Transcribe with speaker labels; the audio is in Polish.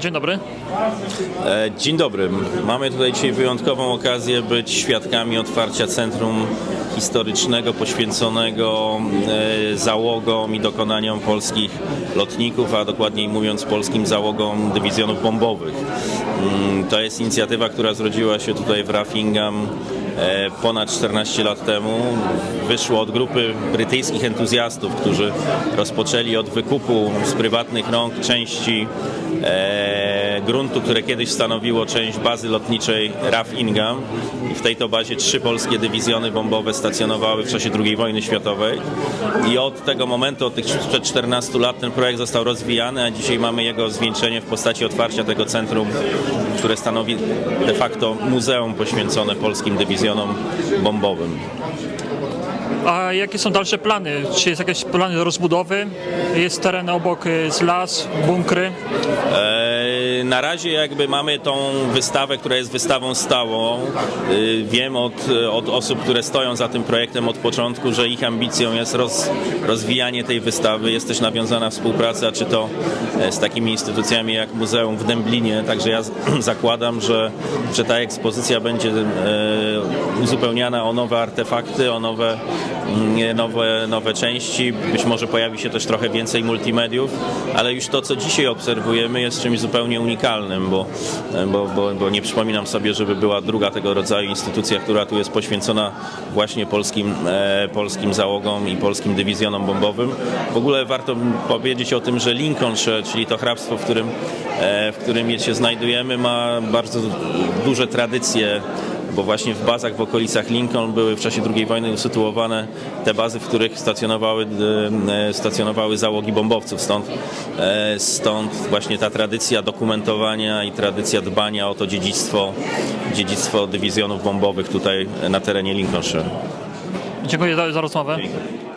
Speaker 1: Dzień dobry.
Speaker 2: E, Dzień dobry. Mamy tutaj dzisiaj wyjątkową okazję być świadkami otwarcia centrum historycznego poświęconego e, załogom i dokonaniom polskich lotników, a dokładniej mówiąc polskim załogom dywizjonów bombowych. Mm, To jest inicjatywa, która zrodziła się tutaj w Raffingham e, ponad 14 lat temu. Wyszło od grupy brytyjskich entuzjastów, którzy rozpoczęli od wykupu z prywatnych rąk części e, gruntu, które kiedyś stanowiło część bazy lotniczej RAF Ingham. I w tej to bazie trzy polskie dywizjony bombowe stacjonowały w czasie II wojny światowej. I od tego momentu, od tych sprzed 14 lat ten projekt został rozwijany, a dzisiaj mamy jego zwieńczenie w postaci otwarcia tego centrum, które stanowi de facto muzeum poświęcone polskim dywizjonom bombowym.
Speaker 1: A jakie są dalsze plany? Czy jest jakieś plany do rozbudowy? Jest teren obok, y, z las, bunkry.
Speaker 2: E, Na razie jakby mamy tą wystawę, która jest wystawą stałą. E, Wiem od, od osób, które stoją za tym projektem od początku, że ich ambicją jest roz, rozwijanie tej wystawy. Jest też nawiązana współpraca, czy to e, z takimi instytucjami jak Muzeum w Dęblinie. Także ja zakładam, że, że ta ekspozycja będzie e, uzupełniana o nowe artefakty, o nowe, nowe, nowe części. Być może pojawi się też trochę więcej multimediów, ale już to, co dzisiaj obserwujemy, jest czymś zupełnie unikalnym, bo, bo, bo, bo nie przypominam sobie, żeby była druga tego rodzaju instytucja, która tu jest poświęcona właśnie polskim, e, polskim załogom i polskim dywizjonom bombowym. W ogóle warto powiedzieć o tym, że Lincolnshire, czyli to hrabstwo, w którym, e, w którym się znajdujemy, ma bardzo duże tradycje bo właśnie w bazach w okolicach Lincoln były w czasie II wojny usytuowane te bazy, w których stacjonowały, e, stacjonowały załogi bombowców. Stąd, e, stąd właśnie ta tradycja dokumentowania i tradycja dbania o to dziedzictwo, dziedzictwo dywizjonów bombowych tutaj na terenie Lincolnshire.
Speaker 1: Dziękuję za, za rozmowę.
Speaker 2: Dziękuję.